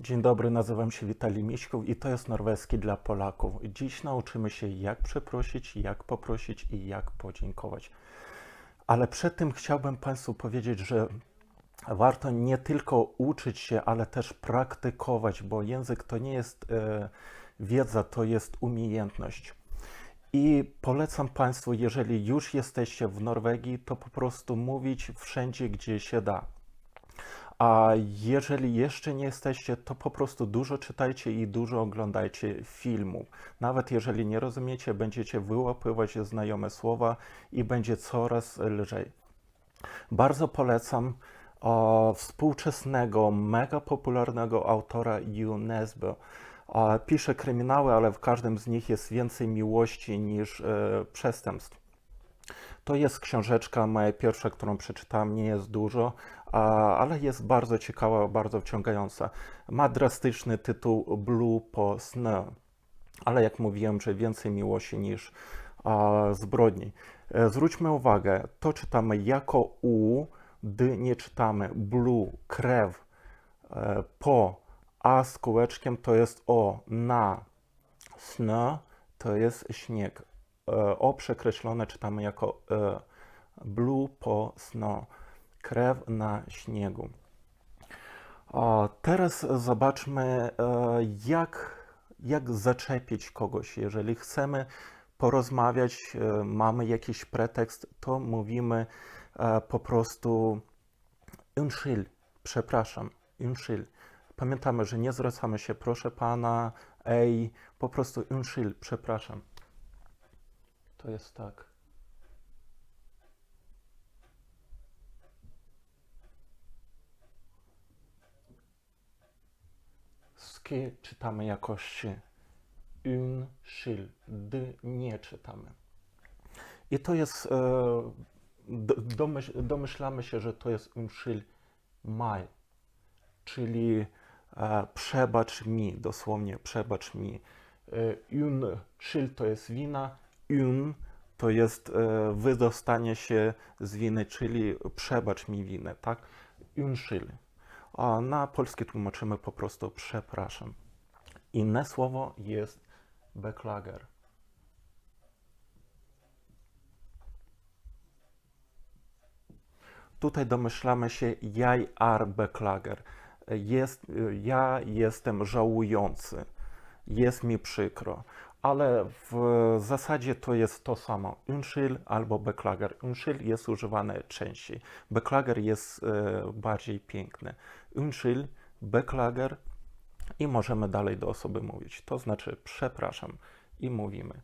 Dzień dobry, nazywam się Witalij Miśków i to jest norweski dla Polaków. Dziś nauczymy się, jak przeprosić, jak poprosić i jak podziękować. Ale przed tym chciałbym Państwu powiedzieć, że warto nie tylko uczyć się, ale też praktykować, bo język to nie jest e, wiedza, to jest umiejętność. I polecam Państwu, jeżeli już jesteście w Norwegii, to po prostu mówić wszędzie, gdzie się da. A jeżeli jeszcze nie jesteście, to po prostu dużo czytajcie i dużo oglądajcie filmów. Nawet jeżeli nie rozumiecie, będziecie wyłapywać znajome słowa i będzie coraz lżej. Bardzo polecam o, współczesnego, mega popularnego autora Hugh Nesbo. Pisze kryminały, ale w każdym z nich jest więcej miłości niż e, przestępstw. To jest książeczka moja pierwsza, którą przeczytałem, nie jest dużo, ale jest bardzo ciekawa, bardzo wciągająca. Ma drastyczny tytuł Blue po sny, ale jak mówiłem, że więcej miłości niż zbrodni. E, Zwróćmy uwagę, to czytamy jako U, D nie czytamy, blue, krew, e, po, A z kółeczkiem to jest O, na, sna to jest śnieg. E, O przekreślone czytamy jako blue po snow, krew na śniegu. A teraz zobaczmy, e, jak, jak zaczepić kogoś. Jeżeli chcemy porozmawiać, e, mamy jakiś pretekst, to mówimy e, po prostu unnskyld, przepraszam, unnskyld. Pamiętamy, że nie zwracamy się proszę pana, ej, po prostu unnskyld, przepraszam. To jest tak. Czytamy jakoś unnskyld, d nie czytamy. I to jest, e, do- domyśl, domyślamy się, że to jest unnskyld mig, czyli e, przebacz mi, dosłownie przebacz mi. E, Unnskyld to jest wina, un to jest wydostanie się z winy, czyli przebacz mi winę, tak? Unnskyld. A na polski tłumaczymy po prostu przepraszam. Inne słowo jest beklager. Tutaj domyślamy się jaj ar beklager. Jest, ja jestem żałujący. Jest mi przykro. Ale w zasadzie to jest to samo. Unnskyld albo beklager. Unnskyld jest używane częściej. Beklager jest e, bardziej piękny. Unnskyld, beklager i możemy dalej do osoby mówić. To znaczy przepraszam i mówimy.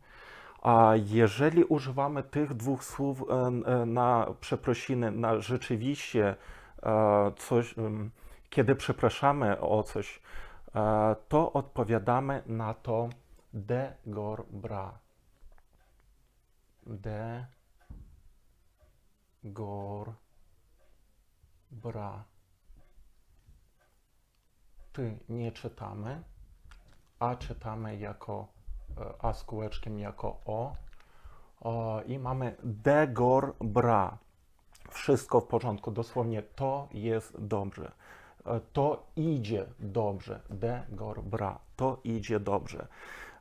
A jeżeli używamy tych dwóch słów e, e, na przeprosiny, na rzeczywiście e, coś, kiedy przepraszamy o coś, to odpowiadamy na to de gor bra. De gor bra. Ty nie czytamy, a czytamy jako e, a z kółeczkiem jako o. o I mamy de gor bra. Wszystko w porządku, dosłownie to jest dobrze. E, To idzie dobrze. De gor bra. To idzie dobrze.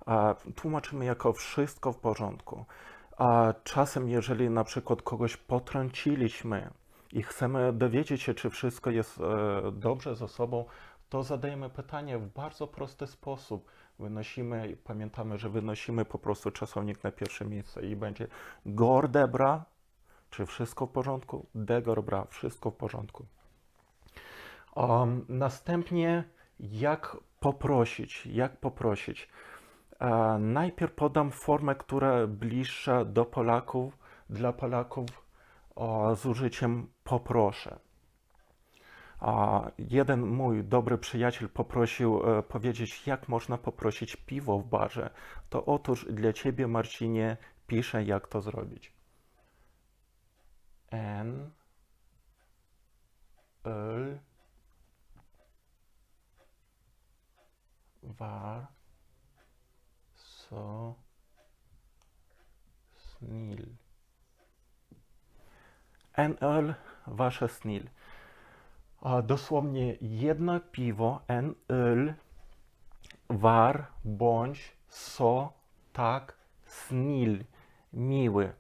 E, Tłumaczymy jako wszystko w porządku. A czasem, jeżeli na przykład kogoś potrąciliśmy i chcemy dowiedzieć się, czy wszystko jest e, dobrze z osobą, to zadajemy pytanie w bardzo prosty sposób. Wynosimy, pamiętamy, że wynosimy po prostu czasownik na pierwsze miejsce i będzie gordebra, czy wszystko w porządku? Degorbra, wszystko w porządku. Um, następnie, jak poprosić? Jak poprosić? E, najpierw podam formę, która bliższa do Polaków, dla Polaków o, z użyciem poproszę. Jeden mój dobry przyjaciel poprosił e, powiedzieć, jak można poprosić piwo w barze. To otóż dla ciebie, Marcinie, piszę, jak to zrobić. En öl var så snill. En öl, wasza snill. Dosłownie jedno piwo, en öl, war, bądź, so, tak, snil, miły.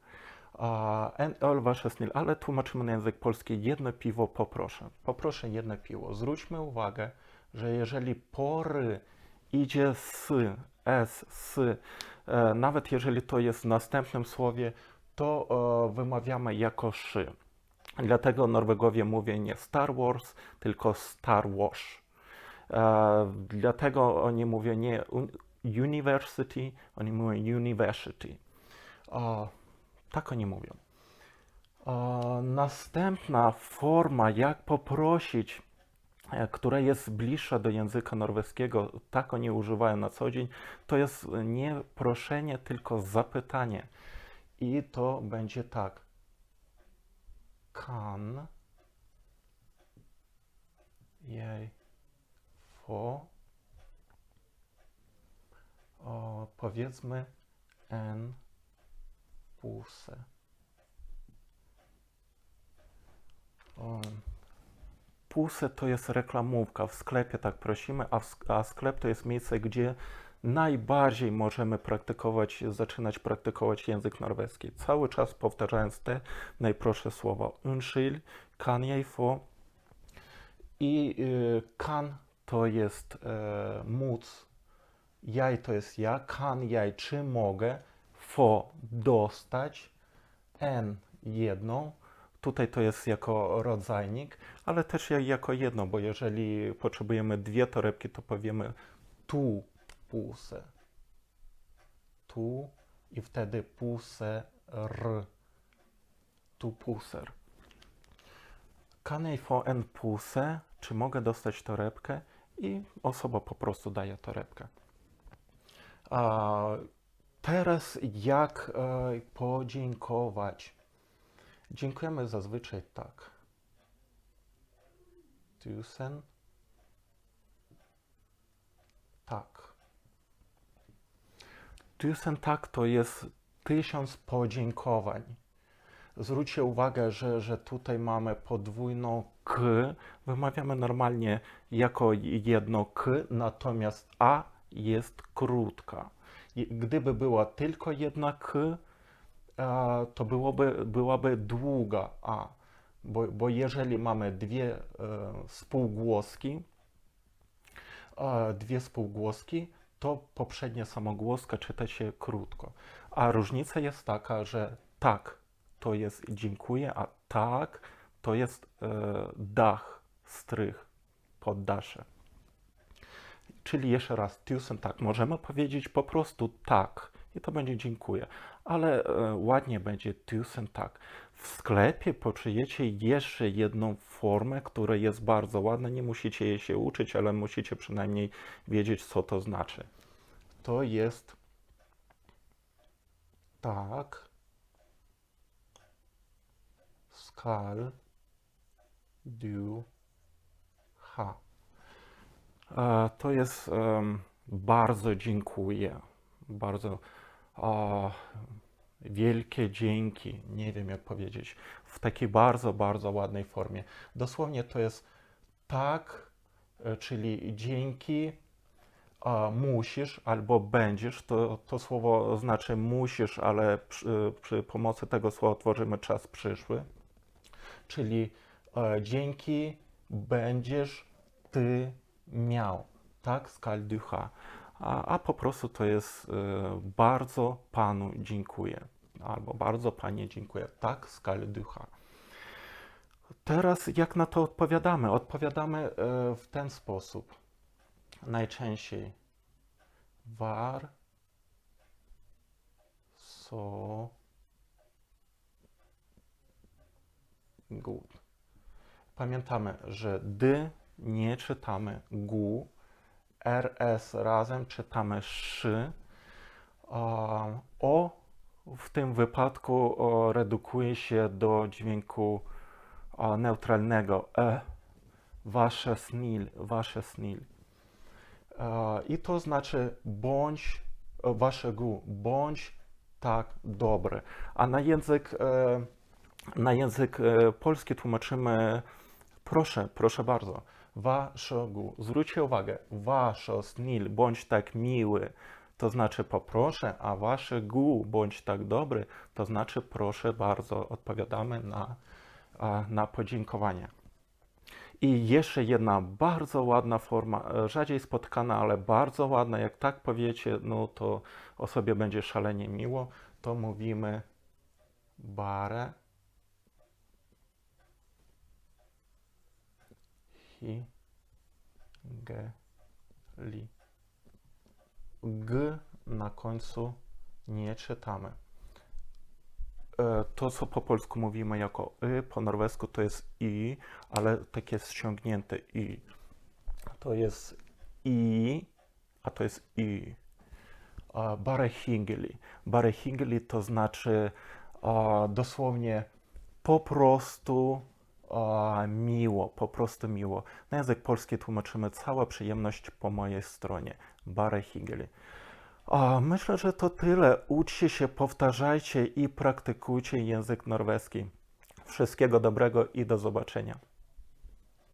Öl, wasze snil, ale tłumaczymy na język polski jedno piwo poproszę. Poproszę jedno piwo. Zwróćmy uwagę, że jeżeli pory idzie z, s, s, e, nawet jeżeli to jest w następnym słowie, to e, wymawiamy jako szy. Dlatego Norwegowie mówią nie Star Wars, tylko Star Wars. E, dlatego oni mówią nie un- university, oni mówią university. Tak oni mówią. Następna forma, jak poprosić, e, która jest bliższa do języka norweskiego, tak oni używają na co dzień, to jest nie proszenie, tylko zapytanie. I to będzie tak. Kan jeg få o, powiedzmy en puse. Puse to jest reklamówka. W sklepie tak prosimy, a, a sklep to jest miejsce, gdzie najbardziej możemy praktykować, zaczynać praktykować język norweski. Cały czas powtarzając te najprostsze słowa. Unnskyld, kan jeg få? I y, kan to jest e, móc, jaj to jest ja, kan jaj, czy mogę, fo dostać, en jedną, tutaj to jest jako rodzajnik, ale też jak, jako jedno, bo jeżeli potrzebujemy dwie torebki, to powiemy tu puse, tu i wtedy puse r, tu puser. Kan jeg få en puse? Czy mogę dostać torebkę? I osoba po prostu daje torebkę. A teraz jak e, podziękować? Dziękujemy zazwyczaj tak. Tusen. Tak. Tusen tak to jest tysiąc podziękowań. Zwróćcie uwagę, że, że tutaj mamy podwójną k. Wymawiamy normalnie jako jedno k, natomiast a jest krótka. Gdyby była tylko jedna k, to byłoby, byłaby długa a. Bo, bo jeżeli mamy dwie e, spółgłoski, e, dwie spółgłoski, to poprzednia samogłoska czyta się krótko. A różnica jest taka, że tak to jest dziękuję, a tak to jest e, dach, strych, poddasze. Czyli jeszcze raz, tusen tak, możemy powiedzieć po prostu tak i to będzie dziękuję, ale e, ładnie będzie tusen tak. W sklepie poczujecie jeszcze jedną formę, która jest bardzo ładna, nie musicie jej się uczyć, ale musicie przynajmniej wiedzieć, co to znaczy. To jest tak, skal du ha. E, To jest em, bardzo dziękuję. Bardzo o, wielkie dzięki. Nie wiem jak powiedzieć. W takiej bardzo, bardzo ładnej formie. Dosłownie to jest tak, e, czyli dzięki musisz albo będziesz. To, to słowo znaczy musisz, ale przy, przy pomocy tego słowa tworzymy czas przyszły. Czyli e, dzięki będziesz ty miał. Tak, skal du ha. A, a po prostu to jest e, bardzo panu dziękuję. Albo bardzo panie dziękuję. Tak, skal du ha. Teraz jak na to odpowiadamy? Odpowiadamy e, w ten sposób. Najczęściej war, so, good. Pamiętamy, że dy nie czytamy gu, rs razem czytamy szy. O w tym wypadku redukuje się do dźwięku neutralnego e. Wasze snil, wasze snil. E, I to znaczy bądź e, waszego, bądź tak dobry. A na język, e, na język polski tłumaczymy Proszę, proszę bardzo. Waszego, zwróćcie uwagę, waszo snil, bądź tak miły, to znaczy poproszę, a wasze gu, bądź tak dobry, to znaczy proszę bardzo, odpowiadamy na, na podziękowanie. I jeszcze jedna bardzo ładna forma, e, rzadziej spotykana, ale bardzo ładna. Jak tak powiecie, no to osobie będzie szalenie miło. To mówimy bare hi ge li. G na końcu nie czytamy. E, To, co po polsku mówimy jako y, po norwesku to jest i, ale takie ściągnięte i. To jest i, a to jest i. A, Bare hingeli. Bare hingeli to znaczy dosłownie po prostu a, miło, po prostu miło. Na język polski tłumaczymy cała przyjemność po mojej stronie. Bare hingeli. A, myślę, że to tyle. Uczcie się, powtarzajcie i praktykujcie język norweski. Wszystkiego dobrego i do zobaczenia.